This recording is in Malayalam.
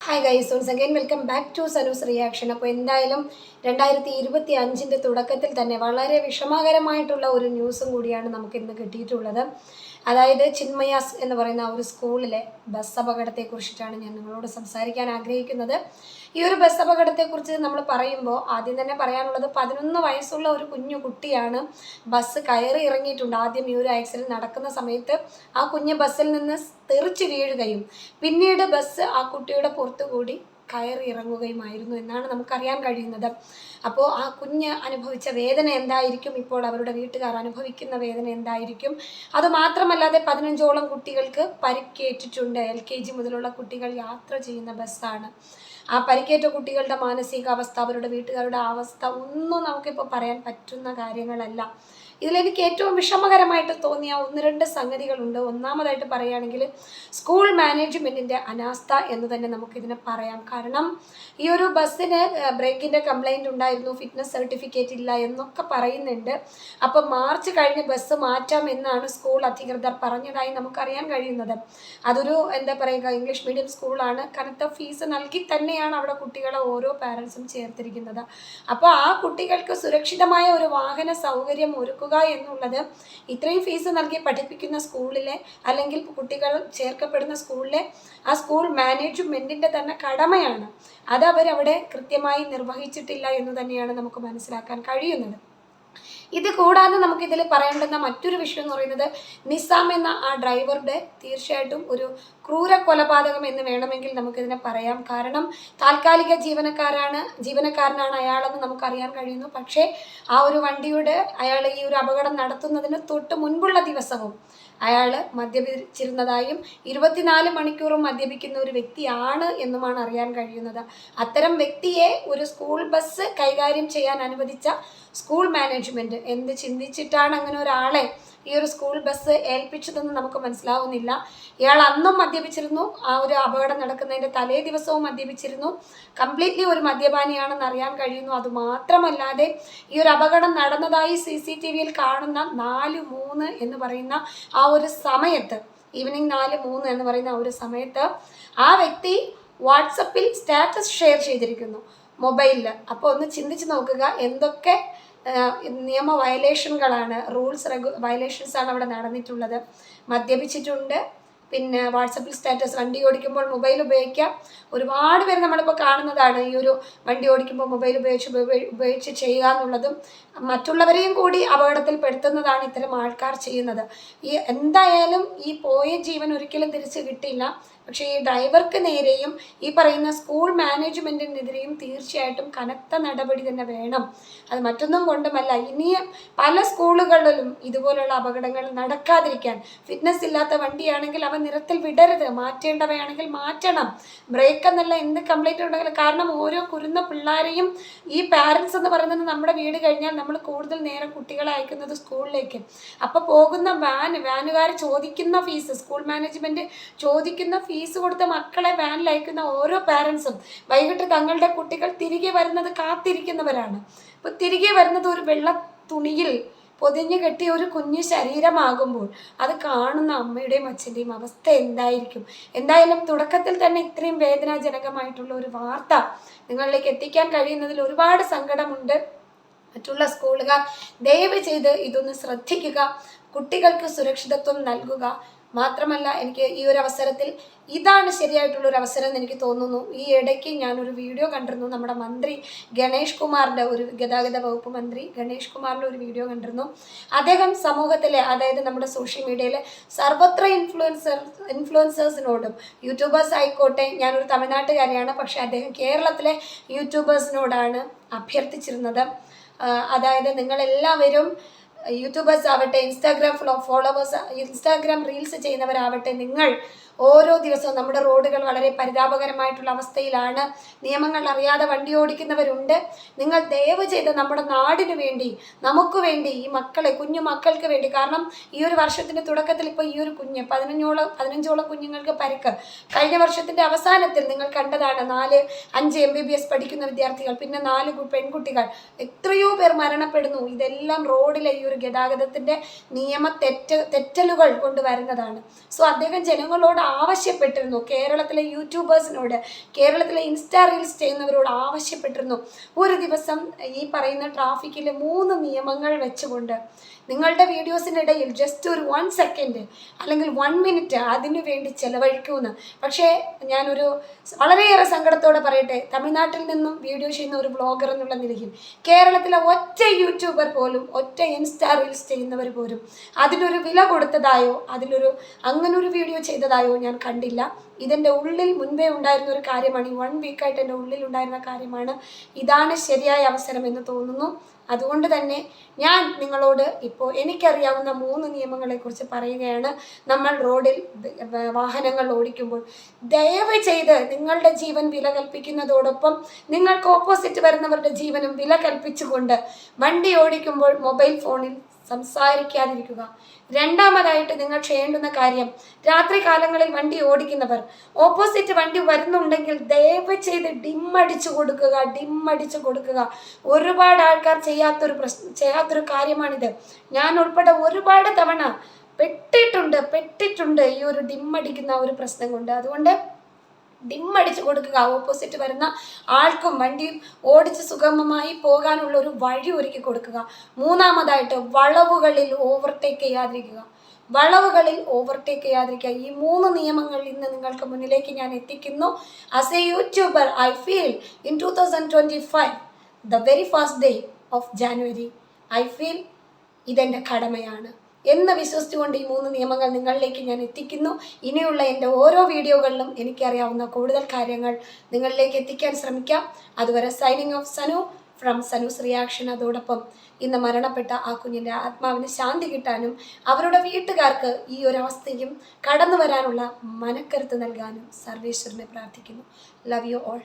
Hi guys once again welcome back to Sanu's reaction അപ്പോൾ എന്തായാലും രണ്ടായിരത്തി ഇരുപത്തി അഞ്ചിന്റെ തുടക്കത്തിൽ തന്നെ വളരെ വിഷമകരമായിട്ടുള്ള ഒരു ന്യൂസും കൂടിയാണ് നമുക്ക് ഇന്ന് കിട്ടിയിട്ടുള്ളത്. അതായത് ചിന്മയാസ് എന്ന് പറയുന്ന ഒരു സ്കൂളിലെ ബസ് അപകടത്തെക്കുറിച്ചിട്ടാണ് ഞാൻ നിങ്ങളോട് സംസാരിക്കാൻ ആഗ്രഹിക്കുന്നത്. ഈ ഒരു ബസ് അപകടത്തെക്കുറിച്ച് നമ്മൾ പറയുമ്പോൾ ആദ്യം തന്നെ പറയാനുള്ളത് പതിനൊന്ന് വയസ്സുള്ള ഒരു കുഞ്ഞു കുട്ടിയാണ് ബസ് കയറി ഇറങ്ങിയിട്ടുണ്ട്. ആദ്യം ഈ ഒരു ആക്സിഡന്റ് നടക്കുന്ന സമയത്ത് ആ കുഞ്ഞ് ബസ്സിൽ നിന്ന് തെറിച്ച് വീഴുകയും പിന്നീട് ബസ് ആ കുട്ടിയുടെ പുറത്തുകൂടി കയറി ഇറങ്ങുകയുമായിരുന്നു എന്നാണ് നമുക്കറിയാൻ കഴിയുന്നത്. അപ്പോൾ ആ കുഞ്ഞ് അനുഭവിച്ച വേദന എന്തായിരിക്കും? ഇപ്പോൾ അവരുടെ വീട്ടുകാർ അനുഭവിക്കുന്ന വേദന എന്തായിരിക്കും? അത് മാത്രമല്ലാതെ പതിനഞ്ചോളം കുട്ടികൾക്ക് പരിക്കേറ്റിട്ടുണ്ട്. എൽ കെ ജി മുതലുള്ള കുട്ടികൾ യാത്ര ചെയ്യുന്ന ബസ്സാണ്. ആ പരിക്കേറ്റ കുട്ടികളുടെ മാനസികാവസ്ഥ അവരുടെ വീട്ടുകാരുടെ അവസ്ഥ ഒന്നും നമുക്കിപ്പോൾ പറയാൻ പറ്റുന്ന കാര്യങ്ങളല്ല. ഇതിലെനിക്ക് ഏറ്റവും വിഷമകരമായിട്ട് തോന്നിയ ഒന്ന് രണ്ട് സംഗതികളുണ്ട്. ഒന്നാമതായിട്ട് പറയുകയാണെങ്കിൽ സ്കൂൾ മാനേജ്മെന്റിന്റെ അനാസ്ഥ എന്ന് തന്നെ നമുക്കിതിനെ പറയാം. കാരണം ഈ ഒരു ബസ്സിന് ബ്രേക്കിന്റെ കംപ്ലൈന്റ് ഉണ്ടായിരുന്നു ഫിറ്റ്നസ് സർട്ടിഫിക്കറ്റ് ഇല്ല എന്നൊക്കെ പറയുന്നുണ്ട്. അപ്പോൾ മാർച്ച് കഴിഞ്ഞ് ബസ് മാറ്റാം എന്നാണ് സ്കൂൾ അധികൃതർ പറഞ്ഞതായി നമുക്കറിയാൻ കഴിയുന്നത്. അതൊരു എന്താ പറയുക ഇംഗ്ലീഷ് മീഡിയം സ്കൂളാണ്. കനത്ത ഫീസ് നൽകി തന്നെയാണ് അവിടെ കുട്ടികളെ ഓരോ പാരൻസും ചേർത്തിരിക്കുന്നത്. അപ്പോൾ ആ കുട്ടികൾക്ക് സുരക്ഷിതമായ ഒരു വാഹന സൗകര്യം ഒരുക്കുക എന്നുള്ളത് ഇത്രയും ഫീസ് നൽകി പഠിപ്പിക്കുന്ന സ്കൂളിലെ അല്ലെങ്കിൽ കുട്ടികൾ ചേർക്കപ്പെടുന്ന സ്കൂളിലെ ആ സ്കൂൾ മാനേജ്മെന്റിന്റെ തന്നെ കടമയാണ്. അത് അവരവിടെ കൃത്യമായി നിർവഹിച്ചിട്ടില്ല എന്ന് തന്നെയാണ് നമുക്ക് മനസ്സിലാക്കാൻ കഴിയുന്നത്. ഇത് കൂടാതെ നമുക്ക് നമുക്കിതിൽ പറയേണ്ടുന്ന മറ്റൊരു വിഷയം എന്ന് പറയുന്നത് നിസാം എന്ന ആ ഡ്രൈവറുടെ തീർച്ചയായിട്ടും ഒരു ക്രൂര കൊലപാതകം എന്ന് വേണമെങ്കിൽ നമുക്കിതിനെ പറയാം. കാരണം താൽക്കാലിക ജീവനക്കാരാണ് ജീവനക്കാരനാണ് അയാളെന്ന് നമുക്കറിയാൻ കഴിയുന്നു. പക്ഷേ ആ ഒരു വണ്ടിയുടെ അയാൾ ഈ ഒരു അപകടം നടത്തുന്നതിന് തൊട്ട് മുൻപുള്ള ദിവസവും അയാൾ മദ്യപിച്ചിരുന്നതായും ഇരുപത്തിനാല് മണിക്കൂറും മദ്യപിക്കുന്ന ഒരു വ്യക്തിയാണ് എന്നുമാണ് അറിയാൻ കഴിയുന്നത്. അത്തരം വ്യക്തിയെ ഒരു സ്കൂൾ ബസ് കൈകാര്യം ചെയ്യാൻ അനുവദിച്ച സ്കൂൾ മാനേജ്മെന്റ് എന്ത് ചിന്തിച്ചിട്ടാണ് അങ്ങനെ ഒരാളെ ഈ ഒരു സ്കൂൾ ബസ് ഏൽപ്പിച്ചതെന്ന് നമുക്ക് മനസ്സിലാവുന്നില്ല. ഇയാൾ അന്നും മദ്യപിച്ചിരുന്നു. ആ ഒരു അപകടം നടക്കുന്നതിന്റെ തലേ ദിവസവും മദ്യപിച്ചിരുന്നു. കംപ്ലീറ്റ്ലി ഒരു മദ്യപാനിയാണെന്ന് അറിയാൻ കഴിയുന്നു. അത് അതുമാത്രമല്ലാതെ ഈ ഒരു അപകടം നടന്നതായി സി സി ടി വിയിൽ കാണുന്ന നാല് മൂന്ന് എന്ന് പറയുന്ന ആ ഒരു സമയത്ത് ഈവനിങ് നാല് മൂന്ന് എന്ന് പറയുന്ന ഒരു സമയത്ത് ആ വ്യക്തി വാട്സപ്പിൽ സ്റ്റാറ്റസ് ഷെയർ ചെയ്തിരിക്കുന്നു. മൊബൈലിൽ അപ്പോൾ ഒന്ന് ചിന്തിച്ച് നോക്കുക എന്തൊക്കെ നിയമ വയലേഷനുകളാണ് റൂൾസ് റെഗു വയലേഷൻസ് ആണ് അവിടെ നടന്നിട്ടുള്ളത്. മദ്യപിച്ചിട്ടുണ്ട്. പിന്നെ വാട്സപ്പിൽ സ്റ്റാറ്റസ് വണ്ടി ഓടിക്കുമ്പോൾ മൊബൈൽ ഉപയോഗിക്കാം. ഒരുപാട് പേര് നമ്മളിപ്പോൾ കാണുന്നതാണ് ഈ ഒരു വണ്ടി ഓടിക്കുമ്പോൾ മൊബൈൽ ഉപയോഗിച്ച് ഉപയോഗി- ഉപയോഗിച്ച് ചെയ്യുക എന്നുള്ളതും മറ്റുള്ളവരെയും കൂടി അപകടത്തിൽ പെടുത്തുന്നതാണ് ഇത്തരം ആൾക്കാർ ചെയ്യുന്നത്. ഈ എന്തായാലും ഈ പോയ ജീവൻ ഒരിക്കലും തിരിച്ച് കിട്ടില്ല. പക്ഷേ ഈ ഡ്രൈവർക്ക് നേരെയും ഈ പറയുന്ന സ്കൂൾ മാനേജ്മെന്റിനെതിരെയും തീർച്ചയായിട്ടും കനത്ത നടപടി തന്നെ വേണം. അത് മറ്റൊന്നും കൊണ്ടുമല്ല. ഇനിയും പല സ്കൂളുകളിലും ഇതുപോലുള്ള അപകടങ്ങൾ നടക്കാതിരിക്കാൻ ഫിറ്റ്നസ് ഇല്ലാത്ത വണ്ടിയാണെങ്കിൽ അവ നിരത്തിൽ വിടരുത്. മാറ്റേണ്ടവയാണെങ്കിൽ മാറ്റണം. ബ്രേക്ക് എന്നല്ല എന്ത് കംപ്ലൈന്റ് ഉണ്ടെങ്കിലും കാരണം ഓരോ കുരുന്ന പിള്ളേരെയും ഈ പാരൻസ് എന്ന് പറയുന്നത് നമ്മുടെ വീട് കഴിഞ്ഞാൽ നമ്മൾ കൂടുതൽ നേരം കുട്ടികളെ അയക്കുന്നത് സ്കൂളിലേക്ക്. അപ്പോൾ പോകുന്ന വാൻ വാനുകാർ ചോദിക്കുന്ന ഫീസ് സ്കൂൾ മാനേജ്മെന്റ് ചോദിക്കുന്ന ഫീസ് കൊടുത്ത് മക്കളെ വാനിൽ അയക്കുന്ന ഓരോ പാരൻസും വൈകിട്ട് തങ്ങളുടെ കുട്ടികൾ തിരികെ വരുന്നത് കാത്തിരിക്കുന്നവരാണ്. അപ്പോൾ തിരികെ വരുന്നത് ഒരു വെള്ള തുണിയിൽ പൊതിഞ്ഞു കെട്ടിയ ഒരു കുഞ്ഞു ശരീരമാകുമ്പോൾ അത് കാണുന്ന അമ്മയുടെയും അച്ഛന്റെയും അവസ്ഥ എന്തായിരിക്കും? എന്തായാലും തുടക്കത്തിൽ തന്നെ ഇത്രയും വേദനാജനകമായിട്ടുള്ള ഒരു വാർത്ത നിങ്ങളിലേക്ക് എത്തിക്കാൻ കഴിയുന്നതിൽ ഒരുപാട് സങ്കടമുണ്ട്. മറ്റുള്ള സ്കൂളുകാർ ദയവ് ചെയ്ത് ഇതൊന്ന് ശ്രദ്ധിക്കുക. കുട്ടികൾക്ക് സുരക്ഷിതത്വം നൽകുക. മാത്രമല്ല എനിക്ക് ഈ ഒരു അവസരത്തിൽ ഇതാണ് ശരിയായിട്ടുള്ള ഒരു അവസരം എന്ന് എനിക്ക് തോന്നുന്നു. ഈ ഇടയ്ക്ക് ഞാനൊരു വീഡിയോ കണ്ടിരുന്നു. നമ്മുടെ മന്ത്രി ഗണേഷ് കുമാറിന്റെ ഒരു ഗതാഗത വകുപ്പ് മന്ത്രി ഗണേഷ് കുമാറിന്റെ ഒരു വീഡിയോ കണ്ടിരുന്നു. അദ്ദേഹം സമൂഹത്തിലെ അതായത് നമ്മുടെ സോഷ്യൽ മീഡിയയിലെ സർവത്ര ഇൻഫ്ലുവൻസർ ഇൻഫ്ലുവൻസേഴ്സിനോടും യൂട്യൂബേഴ്സ് ആയിക്കോട്ടെ ഞാനൊരു തമിഴ്നാട്ടുകാരിയാണ് പക്ഷേ അദ്ദേഹം കേരളത്തിലെ യൂട്യൂബേഴ്സിനോടാണ് അഭ്യർത്ഥിച്ചിരുന്നത്. അതായത് നിങ്ങളെല്ലാവരും യൂട്യൂബേഴ്സ് ആവട്ടെ ഇൻസ്റ്റാഗ്രാം ഫോളോവേഴ്സ് ഇൻസ്റ്റാഗ്രാം റീൽസ് ചെയ്യുന്നവരാവട്ടെ നിങ്ങൾ ഓരോ ദിവസവും നമ്മുടെ റോഡുകൾ വളരെ പരിതാപകരമായിട്ടുള്ള അവസ്ഥയിലാണ്. നിയമങ്ങൾ അറിയാതെ വണ്ടി ഓടിക്കുന്നവരുണ്ട്. നിങ്ങൾ ദയവ് ചെയ്ത് നമ്മുടെ നാടിനു വേണ്ടി നമുക്ക് വേണ്ടി ഈ മക്കളെ കുഞ്ഞു മക്കൾക്ക് വേണ്ടി കാരണം ഈ ഒരു വർഷത്തിന്റെ തുടക്കത്തിൽ ഇപ്പോൾ ഈ ഒരു കുഞ്ഞ് പതിനഞ്ചോളം പതിനഞ്ചോളം കുഞ്ഞുങ്ങൾക്ക് പരിക്ക്. കഴിഞ്ഞ വർഷത്തിന്റെ അവസാനത്തിൽ നിങ്ങൾ കണ്ടതാണ് നാല് അഞ്ച് എം ബി ബി എസ് പഠിക്കുന്ന വിദ്യാർത്ഥികൾ പിന്നെ നാല് പെൺകുട്ടികൾ. എത്രയോ പേർ മരണപ്പെടുന്നു. ഇതെല്ലാം റോഡിലെ ഈ ഒരു ഗതാഗതത്തിന്റെ നിയമ തെറ്റ തെറ്റലുകൾ കൊണ്ടുവരുന്നതാണ് സോ അദ്ദേഹം ജനങ്ങളോട് ആവശ്യപ്പെട്ടിരുന്നു. കേരളത്തിലെ യൂട്യൂബേഴ്സിനോട് കേരളത്തിലെ ഇൻസ്റ്റാ റീൽസ് ചെയ്യുന്നവരോട് ആവശ്യപ്പെട്ടിരുന്നു. ഒരു ദിവസം ഈ പറയുന്ന ട്രാഫിക്കിലെ മൂന്ന് നിയമങ്ങൾ വെച്ചുകൊണ്ട് നിങ്ങളുടെ വീഡിയോസിന്റെ ഇടയിൽ ജസ്റ്റ് ഒരു വൺ സെക്കൻഡ് അല്ലെങ്കിൽ വൺ മിനിറ്റ് അതിനു വേണ്ടി ചെലവഴിക്കുമെന്ന് പക്ഷേ ഞാനൊരു വളരെയേറെ സങ്കടത്തോടെ പറയട്ടെ. തമിഴ്നാട്ടിൽ നിന്നും വീഡിയോ ചെയ്യുന്ന ഒരു ബ്ലോഗർ എന്നുള്ള നിലയിൽ കേരളത്തിലെ ഒറ്റ യൂട്യൂബർ പോലും ഒറ്റ ഇൻസ്റ്റാ റീൽസ് ചെയ്യുന്നവർ പോലും. അതിനൊരു വില കൊടുത്തതായോ അതിലൊരു അങ്ങനൊരു വീഡിയോ ചെയ്തതായോ ഞാൻ കണ്ടില്ല. ഇതെന്റെ ഉള്ളിൽ മുൻപേ ഉണ്ടായിരുന്ന ഒരു കാര്യമാണ്. ഈ വൺ വീക്കായിട്ട് എന്റെ ഉള്ളിൽ ഉണ്ടായിരുന്ന കാര്യമാണ്. ഇതാണ് ശരിയായ അവസരം എന്ന് തോന്നുന്നു. അതുകൊണ്ട് തന്നെ ഞാൻ നിങ്ങളോട് ഇപ്പോൾ എനിക്കറിയാവുന്ന മൂന്ന് നിയമങ്ങളെക്കുറിച്ച് പറയുകയാണ്. നമ്മൾ റോഡിൽ വാഹനങ്ങൾ ഓടിക്കുമ്പോൾ ദയവ് ചെയ്ത് നിങ്ങളുടെ ജീവൻ വില കൽപ്പിക്കുന്നതോടൊപ്പം നിങ്ങൾക്ക് ഓപ്പോസിറ്റ് വരുന്നവരുടെ ജീവനും വില കൽപ്പിച്ചുകൊണ്ട് വണ്ടി ഓടിക്കുമ്പോൾ മൊബൈൽ ഫോണിൽ സംസാരിക്കാതിരിക്കുക. രണ്ടാമതായിട്ട് നിങ്ങൾ ചെയ്യേണ്ടുന്ന കാര്യം രാത്രി കാലങ്ങളിൽ വണ്ടി ഓടിക്കുന്നവർ. ഓപ്പോസിറ്റ് വണ്ടി വരുന്നുണ്ടെങ്കിൽ ദയവ് ചെയ്ത് ഡിമ്മടിച്ചു കൊടുക്കുക ഡിമ്മടിച്ചു കൊടുക്കുക. ഒരുപാട് ആൾക്കാർ ചെയ്യാത്തൊരു പ്രശ്നം ചെയ്യാത്തൊരു കാര്യമാണിത്. ഞാൻ ഉൾപ്പെടെ ഒരുപാട് തവണ പെട്ടിട്ടുണ്ട് പെട്ടിട്ടുണ്ട് ഈ ഒരു ഡിമ്മടിക്കുന്ന ഒരു പ്രശ്നം കൊണ്ട്. അതുകൊണ്ട് ഡിം അടിച്ചു കൊടുക്കുക ഓപ്പോസിറ്റ് വരുന്ന ആൾക്കും വണ്ടിയും ഓടിച്ച് സുഗമമായി പോകാനുള്ള ഒരു വഴി ഒരുക്കി കൊടുക്കുക. മൂന്നാമതായിട്ട് വളവുകളിൽ ഓവർടേക്ക് ചെയ്യാതിരിക്കുക. വളവുകളിൽ ഓവർടേക്ക് ചെയ്യാതിരിക്കുക. ഈ മൂന്ന് നിയമങ്ങൾ ഇന്ന് നിങ്ങൾക്ക് മുന്നിലേക്ക് ഞാൻ എത്തിക്കുന്നു. As a YouTuber I feel in two thousand twenty five the very first day of January I feel ഇതെന്റെ കടമയാണ്. എന്ന് വിശ്വസിച്ചുകൊണ്ട് ഈ മൂന്ന് നിയമങ്ങൾ നിങ്ങളിലേക്ക് ഞാൻ എത്തിക്കുന്നു. ഇനിയുള്ള എന്റെ ഓരോ വീഡിയോകളിലും എനിക്കറിയാവുന്ന കൂടുതൽ കാര്യങ്ങൾ നിങ്ങളിലേക്ക് എത്തിക്കാൻ ശ്രമിക്കാം. അതുവരെ signing off Sanu from Sanu's reaction അതോടൊപ്പം ഇന്ന് മരണപ്പെട്ട ആ കുഞ്ഞിന്റെ ആത്മാവിന് ശാന്തി കിട്ടാനും അവരുടെ വീട്ടുകാർക്ക് ഈ ഒരു അവസ്ഥയും കടന്നു വരാനുള്ള മനക്കരുത്ത് നൽകാനും സർവേശ്വരനെ പ്രാർത്ഥിക്കുന്നു. Love you all